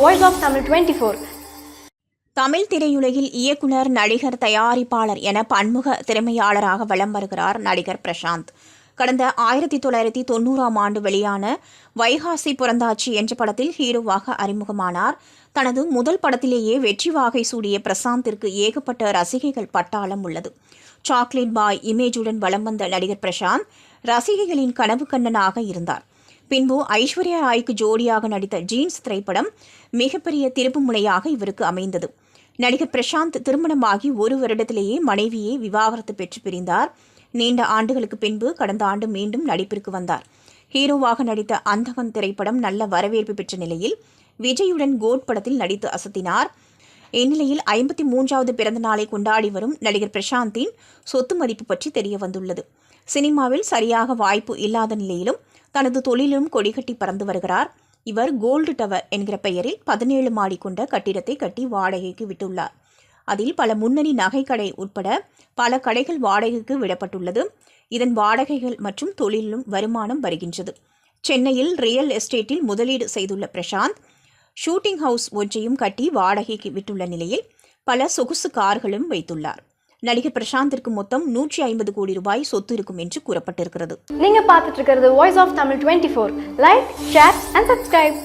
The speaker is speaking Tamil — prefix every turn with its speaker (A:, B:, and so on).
A: ஓல்வாம் தமிழ் டுவெண்ட்டி ஃபோர்
B: தமிழ் திரையுலகில் இயக்குனர் நடிகர் தயாரிப்பாளர் என பன்முக திறமையாளராக வலம் வருகிறார் நடிகர் பிரசாந்த். கடந்த ஆயிரத்தி தொள்ளாயிரத்தி தொண்ணூறாம் ஆண்டு வெளியான வைகாசி புறந்தாச்சி என்ற படத்தில் ஹீரோவாக அறிமுகமானார். தனது முதல் படத்திலேயே வெற்றி வாகை சூடிய பிரசாந்திற்கு ஏகப்பட்ட ரசிகைகள் பட்டாளம் உள்ளது. சாக்லேட் பாய் இமேஜுடன் வலம் வந்த நடிகர் பிரசாந்த் ரசிகைகளின் கனவு கண்ணனாக இருந்தார். பின்பு ஐஸ்வர்யா ராய்க்கு ஜோடியாக நடித்த ஜீன்ஸ் திரைப்படம் மிகப்பெரிய திருப்பு முனையாக இவருக்கு அமைந்தது. நடிகர் பிரசாந்த் திருமணமாகி ஒரு வருடத்திலேயே மனைவியை விவாகரத்து பெற்று பிரிந்தார். நீண்ட ஆண்டுகளுக்கு பின்பு கடந்த ஆண்டு மீண்டும் நடிப்பிற்கு வந்தார். ஹீரோவாக நடித்த அந்தகன் திரைப்படம் நல்ல வரவேற்பு பெற்ற நிலையில் விஜயுடன் கோட் படத்தில் நடித்து அசத்தினார். இந்நிலையில் ஐம்பத்தி மூன்றாவது பிறந்த நாளை கொண்டாடி வரும் நடிகர் பிரசாந்தின் சொத்து மதிப்பு பற்றி தெரிய வந்துள்ளது. சினிமாவில் சரியாக வாய்ப்பு இல்லாத நிலையிலும் தனது தொழிலும் கொடிகட்டி பறந்து வருகிறார். இவர் கோல்டு டவர் என்கிற பெயரில் பதினேழு மாடி கொண்ட கட்டிடத்தை கட்டி வாடகைக்கு விட்டுள்ளார். அதில் பல முன்னணி நகைக்கடை உட்பட பல கடைகள் வாடகைக்கு விடப்பட்டுள்ளது. இதன் வாடகைகள் மற்றும் தொழிலும் வருமானம் வருகின்றது. சென்னையில் ரியல் எஸ்டேட்டில் முதலீடு செய்துள்ள பிரசாந்த் ஷூட்டிங் ஹவுஸ் ஒன்றையும் கட்டி வாடகைக்கு விட்டுள்ள நிலையில் பல சொகுசு கார்களும் வைத்துள்ளார். நடிகர் பிரசாந்திற்கு மொத்தம் நூற்றி ஐம்பது கோடி ரூபாய் சொத்து இருக்கும் என்று கூறப்பட்டிருக்கிறது.
A: நீங்க பார்த்துட்டு இருக்கிறது voice of Tamil twenty four like share and subscribe